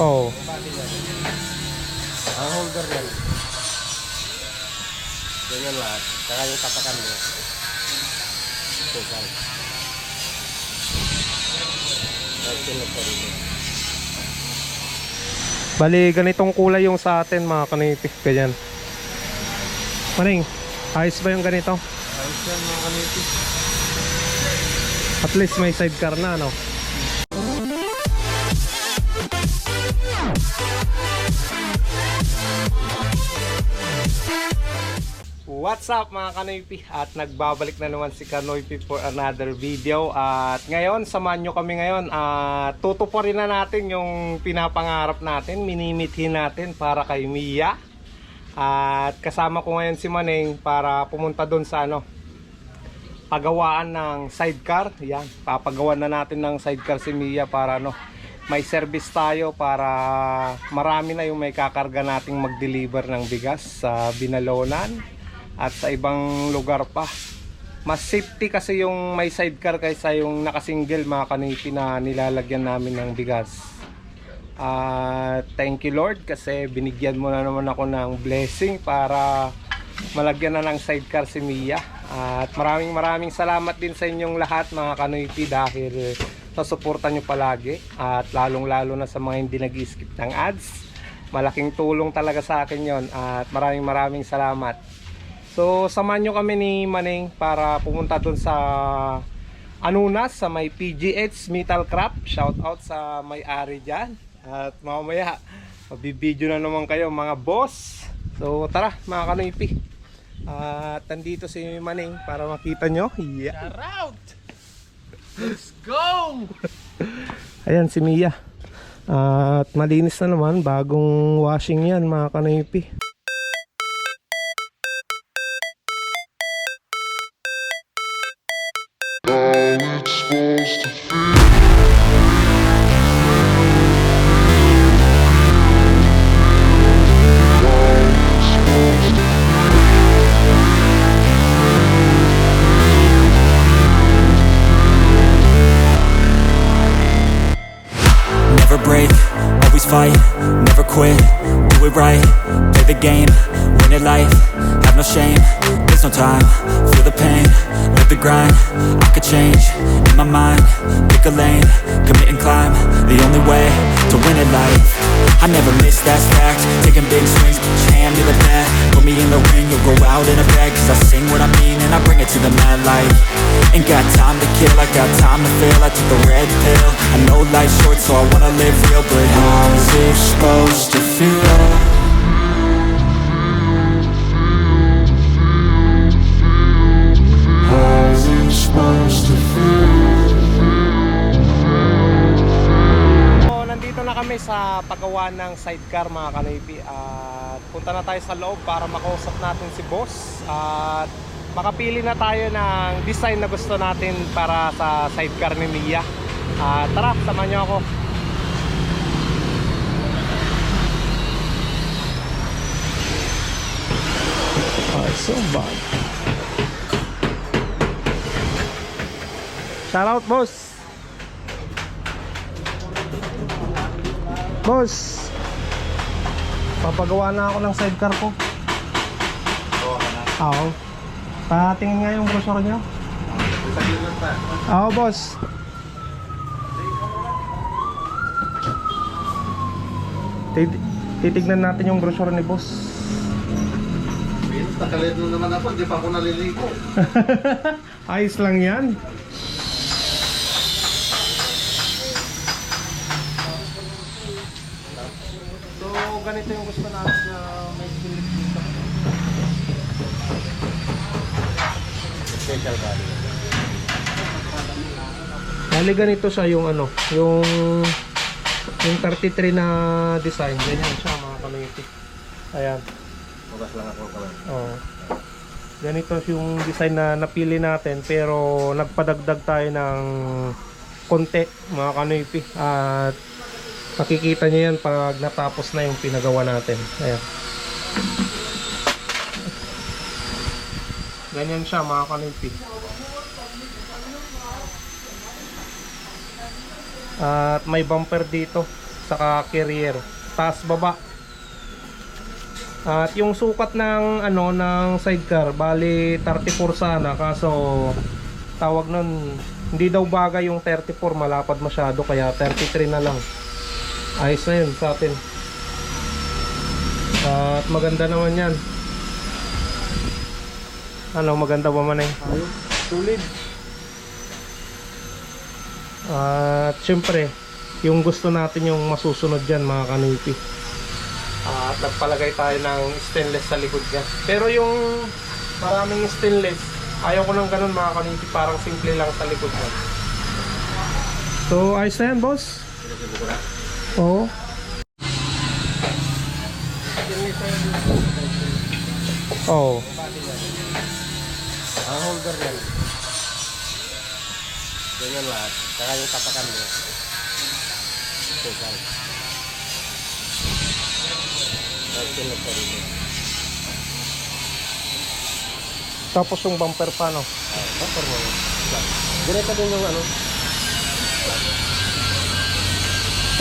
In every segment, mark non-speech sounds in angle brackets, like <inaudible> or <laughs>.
Oo. Ang holder yan. Ganyan lahat. Saka yung tatakan mo. Rin. Bali, ganitong kulay yung sa atin mga kanipis. Ganyan. Maning, ayos ba yung ganito? Ayos yan mga kanipis. At least may sidecar na, no? What's up mga Kanoypi? At nagbabalik na naman si Kanoypi for another video. At ngayon, samahan nyo kami ngayon. At tutuparin na natin yung pinapangarap natin Minimithin natin para kay Mia. At kasama ko ngayon si Maneng para pumunta doon sa ano Pagawaan ng sidecar. Yan, papagawan na natin ng sidecar si Mia para ano may service tayo para marami na yung may kakarga nating mag-deliver ng bigas sa Binalonan at sa ibang lugar pa. Mas safety kasi yung may sidecar kaysa yung nakasingle mga kanipi na nilalagyan namin ng bigas. At thank you Lord kasi binigyan mo na naman ako ng blessing para malagyan na ng sidecar si Mia. At maraming maraming salamat din sa inyong lahat mga kanipi dahil sa suporta nyo palagi at lalong lalo na sa mga hindi nag-skip ng ads. Malaking tulong talaga sa akin yon at maraming maraming salamat. So, samahan nyo kami ni Maneng para pumunta dun sa Anunas sa may PGH Metal Craft. Shout out sa may-ari dyan. At mamaya, mabibideo na naman kayo mga boss. So, tara mga kanoypi. At nandito si Maneng para makita nyo. Yeah. Route! Let's go! <laughs> Ayan si Mia. At malinis na naman, bagong washing yan mga kanoypi. Never break, always fight, never quit, do it right, play the game, win it life, have no shame, there's no time, feel the pain, live the grind, I could change, in my mind, pick a lane, commit and climb, the only way to win it life, I never miss, that's fact, taking big swings, hand to the bat, put me in the ring, you'll go out in a bag, cause I sing what I mean and I bring it to the mad light, ain't got time to kill, I got time to feel, I took the red pill, I know life's short so I wanna live real, but how's it supposed to feel? Paggawa ng sidecar mga kanipi at punta na tayo sa loob para makausap natin si boss at makapili na tayo ng design na gusto natin para sa sidecar ni Mia. Ah, tara, samahan niyo ako. Ah, so bad. Shout out, boss. Boss, papagawa na ako ng sidecar ko. Oo. Patingin nga yung brochure niyo. Oo, boss. Tit- Titignan natin yung brochure ni boss. Nakalit mo naman ako, di pa ako naliligo. <laughs> Ayos lang yan. So, ganito yung gusto natin na may split dito. Special body. Bali ganito siya yung ano, yung yung 33 na design. Ganyan siya mga community. Ayan. Bukas lang ako kamay. Oh. Ganito yung design na napili natin pero nagpadagdag tayo ng konti mga kanoypi at makikita nyo yan pag natapos na yung pinagawa natin. Ayan. Ganyan siya mga kanoypi. At may bumper dito. Saka carrier. Taas baba. At yung sukat ng ano ng sidecar bali 34 sana kaso tawag nun hindi daw bagay yung 34 malapad masyado kaya 33 na lang. Ayos na yun sa atin. At maganda naman yan. Ano maganda ba man eh? Ayos. Tulid. At syempre, yung gusto natin yung masusunod dyan mga kanipi. At nagpalagay tayo ng stainless sa likod niya. Pero yung maraming stainless, ayaw ko ng ganun mga kanipi. Parang simple lang sa likod niya. So, ayos na yan boss? Oo. Oo. Ang holder yan. Ganyan lahat. Saka yung tapakan mo. Total. Tapos yun lang pa rin. Tapos yung bumper pa no? Ah, bumper mo. Ganito din yung ano.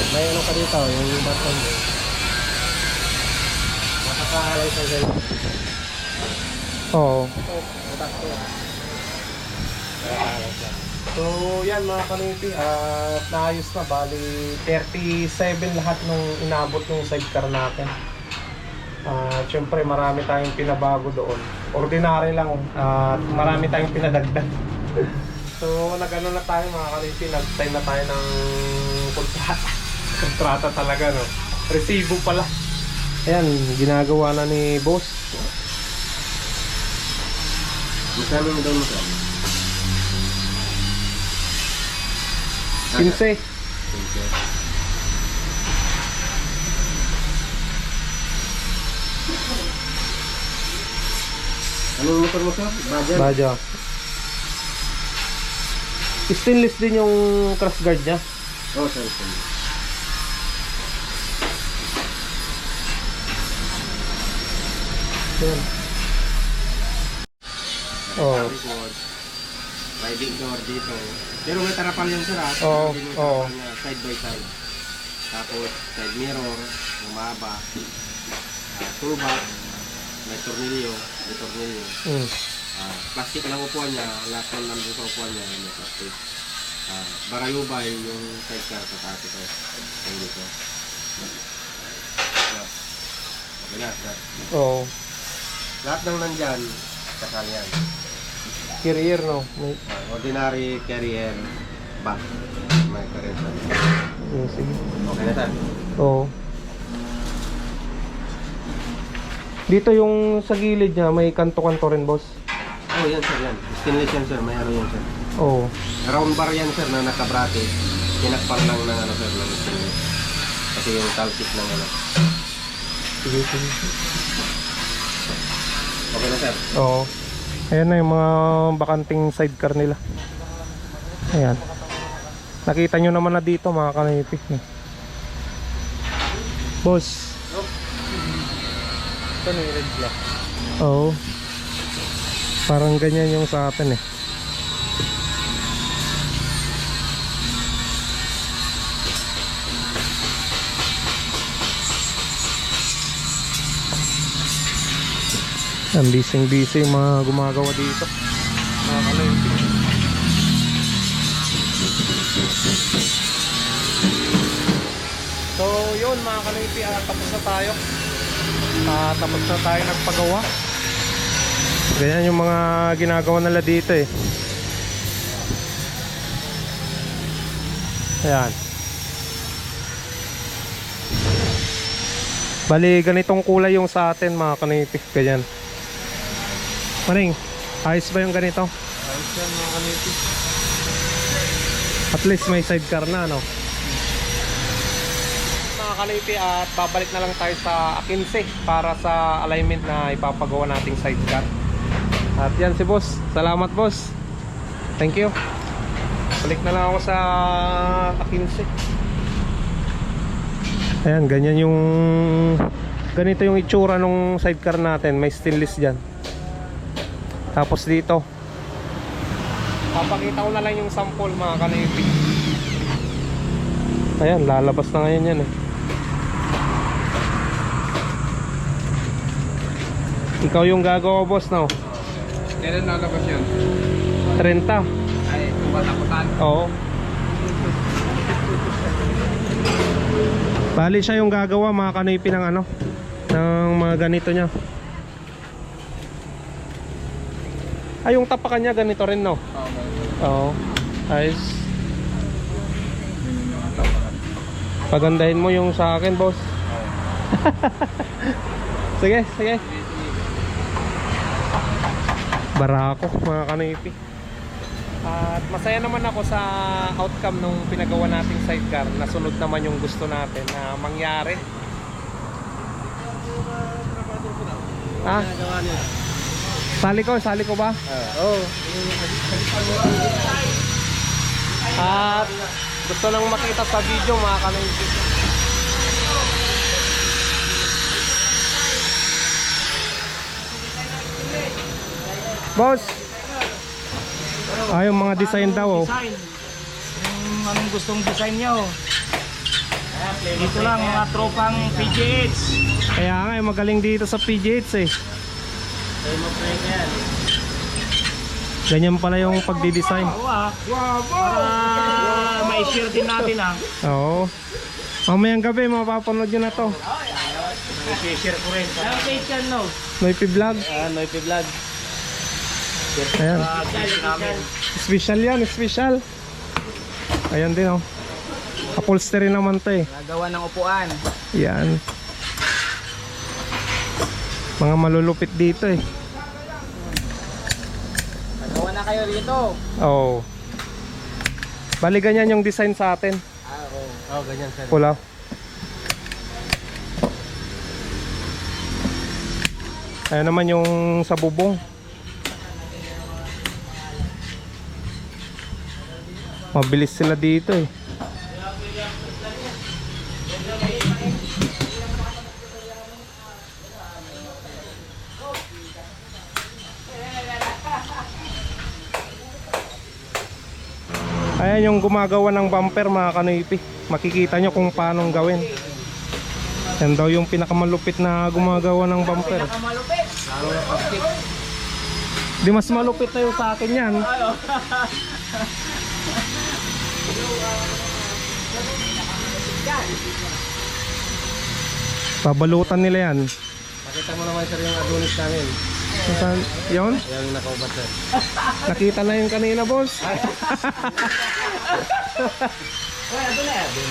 May ano ka dito, yung button mo. Nakakahalay sa ganyan. Oo. Utak ko. Nakakahalay siya. So, yan mga kanipi. At naayos na. Bali, 37 lahat nung inabot yung sidecar natin. At syempre, marami tayong pinabago doon. Ordinary lang. At marami tayong pinadagdag. so, nag-ano na tayo mga kanipi. Nag-sign na tayo ng kontrata. <laughs> kontrata talaga, no? Resibo pala. Ayan, ginagawa na ni boss. Magkano mo daw mo sir? 15. Anong motor mo sir? Bajan? Baja. Stainless din yung crash guard niya. Oo, oh, sir. sir. Yan. Oh. Record. Riding door dito. Pero may tarapal sir ha. Oo, oo. tarapal niya, Side by side. Tapos side mirror, yung mahaba. Uh, toolbox. May tornilyo. May tornilyo. Mm. Ah, plastic lang upuan niya. Lahat ng nandun sa upuan niya. May plastic. Ah, barayubay yung sidecar sa taas ito. Yung dito. Okay na. Oo. Lahat ng nandyan, kasali yan. Carrier no. May, Ah, ordinary carrier back. May carrier sa yun, sige. Okay na sir. Oo. Dito yung sa gilid niya may kanto-kanto rin boss. Oh, yan sir, yan. Stainless yan sir, may ano yan sir. Oo. Round bar yan sir na nakabrate. Tinakpan lang ng ano sir, ng stainless. Kasi yung talkit ng ano. Sige, sige. Okay na sir. Oo. Ayan na yung mga bakanting sidecar nila. Ayan. Nakita nyo naman na dito mga kanipi. Boss. Ito na yung red block. Oo. Parang ganyan yung sa atin eh. Ang busy busy mga gumagawa dito. Kalaipin. So yun mga kalaipin, ah, tapos na tayo. Ah, tapos na tayo nagpagawa. Ganyan yung mga ginagawa nila dito eh. Ayan. Bali, ganitong kulay yung sa atin mga kanipik. Ganyan. Maring, ayos ba yung ganito? Ayos yan mga kaniti. At least may sidecar na, no? Mga kanipi, at babalik na lang tayo sa Akinse para sa alignment na ipapagawa nating sidecar. At yan si boss. Salamat boss. Thank you. Balik na lang ako sa Akinse. Ayan, ganyan yung ganito yung itsura nung sidecar natin. May stainless dyan. Tapos dito, papakita ko na lang yung sample mga kanipi. Ayan, lalabas na ngayon yan eh. Ikaw yung gagawa boss no? Kailan nalabas yan? 30. Ay, kung katakutan. Oo. Bali siya yung gagawa mga kanoypi ng ano ng mga ganito niya. Ay yung tapakan niya ganito rin no. Oo. Ayos. Pagandahin mo yung sa akin, boss. sige, sige. Barako, mga kanipi. At masaya naman ako sa outcome nung pinagawa nating sidecar. Nasunod naman yung gusto natin na mangyari. Ha? Niya. Sali ko, sali ko ba? Oo. At gusto nang makita sa video mga kanipi. Boss! Ah, yung mga design daw oh. Design. Yung anong gustong design nyo. Dito lang mga tropang PGH. Kaya nga, eh, magaling dito sa PGH eh. Ganyan pala yung pagdi-design. Oo ah. Para ma-share din natin ah. Oo. Mamayang gabi, mapapanood nyo na to. I-share ko rin. Ano page yan no? Noipi Vlog. Ah, Noipi Vlog. Ayan. Ah. Special yan, special. Ayan din oh. Upholstery naman to eh. Nagawa ng upuan. Yan. Mga malulupit dito eh. Kayo rito. Oo. Bali ganyan yung design sa atin. Ah, oo. Oo, ganyan sir. Pula. Ayan naman yung sa bubong. Mabilis sila dito eh. Ayan gumagawa ng bumper mga kanoypi. Makikita nyo kung paano gawin. Yan daw yung pinakamalupit na gumagawa ng bumper. Di mas malupit na yung sa akin yan. Pabalutan nila yan. Pakita mo naman sir yung adonis namin. Saan? Yun? Yung nakaubat sir. Nakita na yun kanina boss.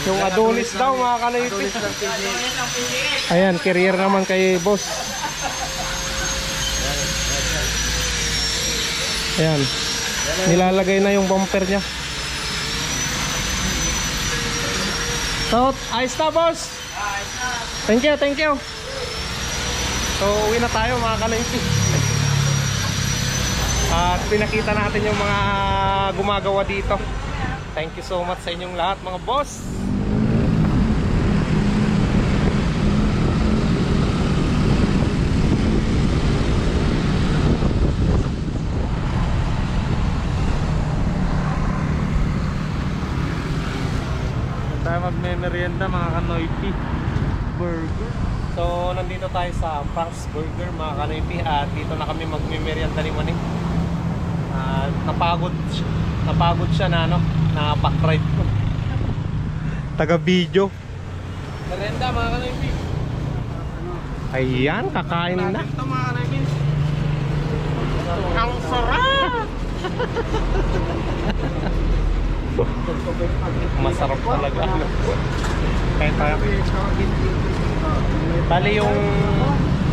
yung Adonis daw mga kanayipi. Ayan, career naman kay boss. Ayan. Nilalagay na yung bumper niya. So, ayos na boss. Thank you, thank you. So, uwi na tayo mga kanayipi. At pinakita natin yung mga gumagawa dito. Thank you so much sa inyong lahat mga boss. tayo magme-merienda mga kanoypi burger so nandito tayo sa Frank's Burger mga kanoypi at dito na kami magme-merienda ni Maning at napagod napagod siya na ano na back ride ko taga video Merenda mga kanoypi. ayan kakain na Ito mga kanoypi. ang sarap masarap talaga kaya tayo bali yung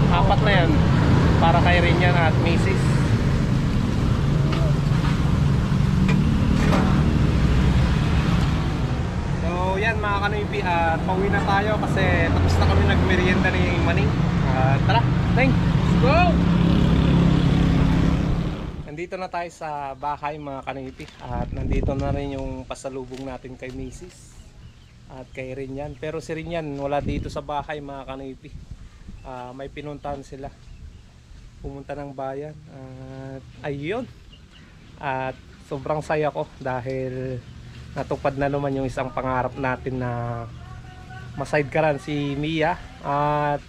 apat na yan para kay Rinyan at Mrs. So yan mga kanoypi at pauwi na tayo kasi tapos na kami nagmerienda ni Maning At tara, thank go! Nandito na tayo sa bahay mga kanipi at nandito na rin yung pasalubong natin kay Mrs. At kay Rinyan. Pero si Rinyan wala dito sa bahay mga kanipi. Ah, may pinuntahan sila. Pumunta ng bayan. At ayun. At sobrang saya ko dahil natupad na naman yung isang pangarap natin na masidecaran si Mia at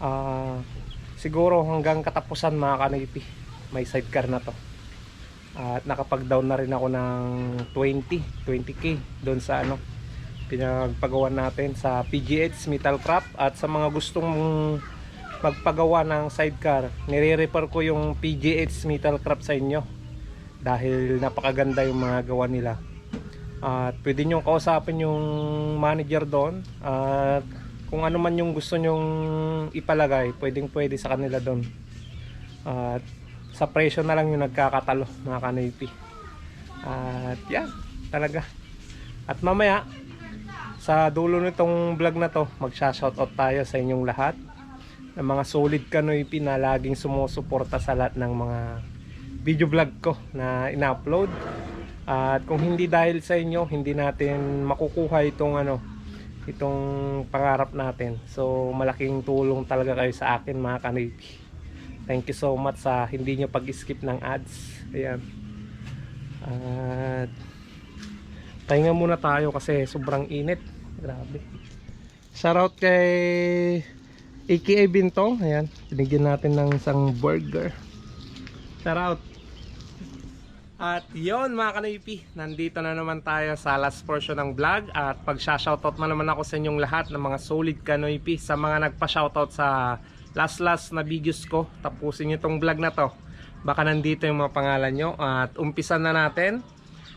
ah, siguro hanggang katapusan mga kanipi may sidecar na to. At nakapag-down na rin ako ng 20 20k doon sa ano pinagpagawa natin sa PGH Metal Craft at sa mga gustong magpagawa ng sidecar nire-refer ko yung PGH Metal Craft sa inyo dahil napakaganda yung mga gawa nila at pwede nyo kausapin yung manager doon. At kung ano man yung gusto nyong ipalagay pwedeng pwede sa kanila doon. At sa presyo na lang yung nagkakatalo mga kanipi at yan talaga. At mamaya sa dulo nitong vlog na to magsha-shoutout tayo sa inyong lahat. Ng mga solid kanoypi na laging sumusuporta sa lahat ng mga video vlog ko na ina-upload at kung hindi dahil sa inyo hindi natin makukuha itong ano itong pangarap natin. So malaking tulong talaga kayo sa akin mga kanipi thank you so much sa hindi nyo pag-skip ng ads. Ayan. At pahinga muna tayo kasi sobrang init. Grabe. Shoutout kay AKA Bintong. Ayan. Binigyan natin ng isang burger. Shoutout at yon mga kanipi, nandito na naman tayo sa last portion ng vlog at pag-shoutout na naman ako sa inyong lahat ng mga solid kanoipi sa mga nagpa-shoutout sa last last na videos ko. Tapusin nyo tong vlog na to. Baka nandito yung mga pangalan nyo at umpisan na natin.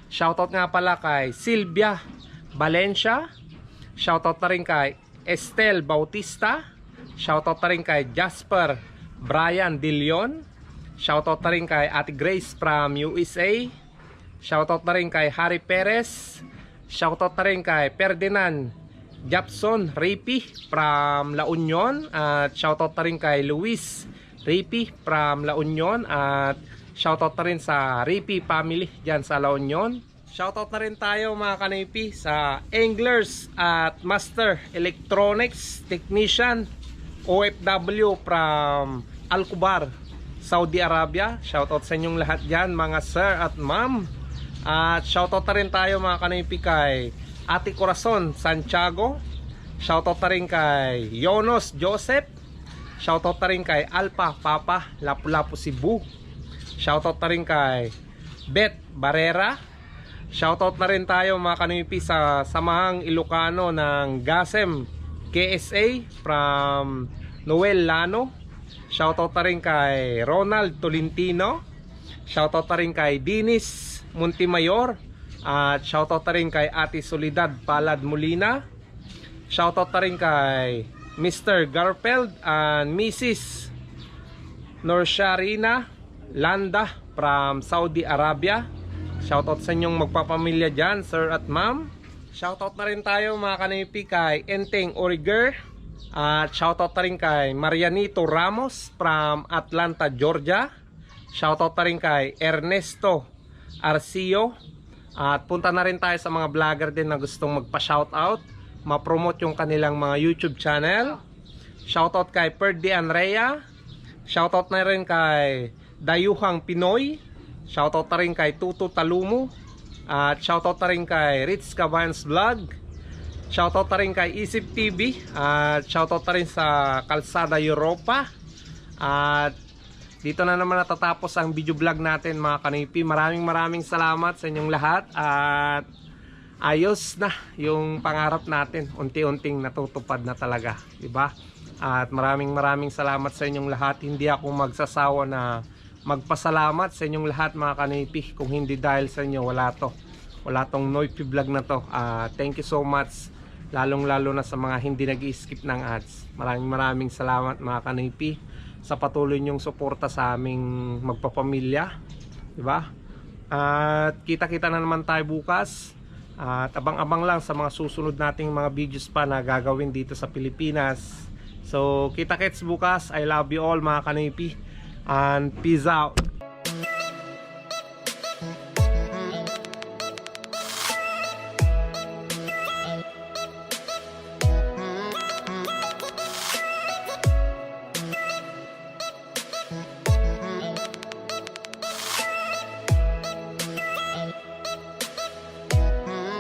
Shoutout nga pala kay Silvia Valencia. Shoutout na rin kay Estel Bautista. Shoutout na rin kay Jasper Brian Dilion. Shoutout na rin kay Ate Grace from USA. Shoutout na rin kay Harry Perez. Shoutout na rin kay Ferdinand Japson Ripi from La Union. At shoutout na rin kay Luis Ripi from La Union. At shoutout na rin sa Ripi family dyan sa La Union. Shoutout na rin tayo mga kanipi sa Anglers at Master Electronics Technician OFW from Alcubar, Saudi Arabia. Shoutout sa inyong lahat dyan mga sir at ma'am. At shoutout na rin tayo mga kanipi kay Ate Corazon Santiago. Shoutout na rin kay Yonos Joseph. Shoutout na rin kay Alpha Papa Lapu-Lapu Cebu. Shoutout na rin kay Beth Barrera. Shoutout na rin tayo mga kanipi sa Samahang Ilocano ng GASEM KSA from Noel Lano. Shoutout na rin kay Ronald Tolentino. Shoutout na rin kay Dinis Montimayor. At shoutout na rin kay Ate Solidad Palad Molina. Shoutout na rin kay Mr. Garfield and Mrs. Norsharina Landa from Saudi Arabia. Shoutout sa inyong magpapamilya dyan, sir at ma'am. Shoutout na rin tayo mga kanipi kay Enteng Origer. At shoutout na rin kay Marianito Ramos from Atlanta, Georgia. Shoutout na rin kay Ernesto Arcio. At punta na rin tayo sa mga vlogger din na gustong magpa-shoutout. Ma-promote yung kanilang mga YouTube channel. Shoutout kay Perdi Andrea. Shoutout na rin kay Dayuhang Pinoy. Shoutout na rin kay Tuto Talumo. At shoutout na rin kay Ritz Cabayans Vlog. Shoutout na rin kay Isip TV. At shoutout na rin sa Kalsada Europa. At dito na naman natatapos ang video vlog natin mga kanipi. Maraming maraming salamat sa inyong lahat. At ayos na yung pangarap natin. Unti-unting natutupad na talaga. 'di ba? At maraming maraming salamat sa inyong lahat. Hindi ako magsasawa na magpasalamat sa inyong lahat mga kanipi. Kung hindi dahil sa inyo, wala to. Wala tong Noipi vlog na to. Ah, thank you so much. Lalong lalo na sa mga hindi nag skip ng ads. Maraming maraming salamat mga kanipi sa patuloy niyong suporta sa aming magpapamilya. 'Di ba? At kita-kita na naman tayo bukas. At abang-abang lang sa mga susunod nating mga videos pa na gagawin dito sa Pilipinas. So, kita-kits bukas. I love you all mga kanipi. And peace out.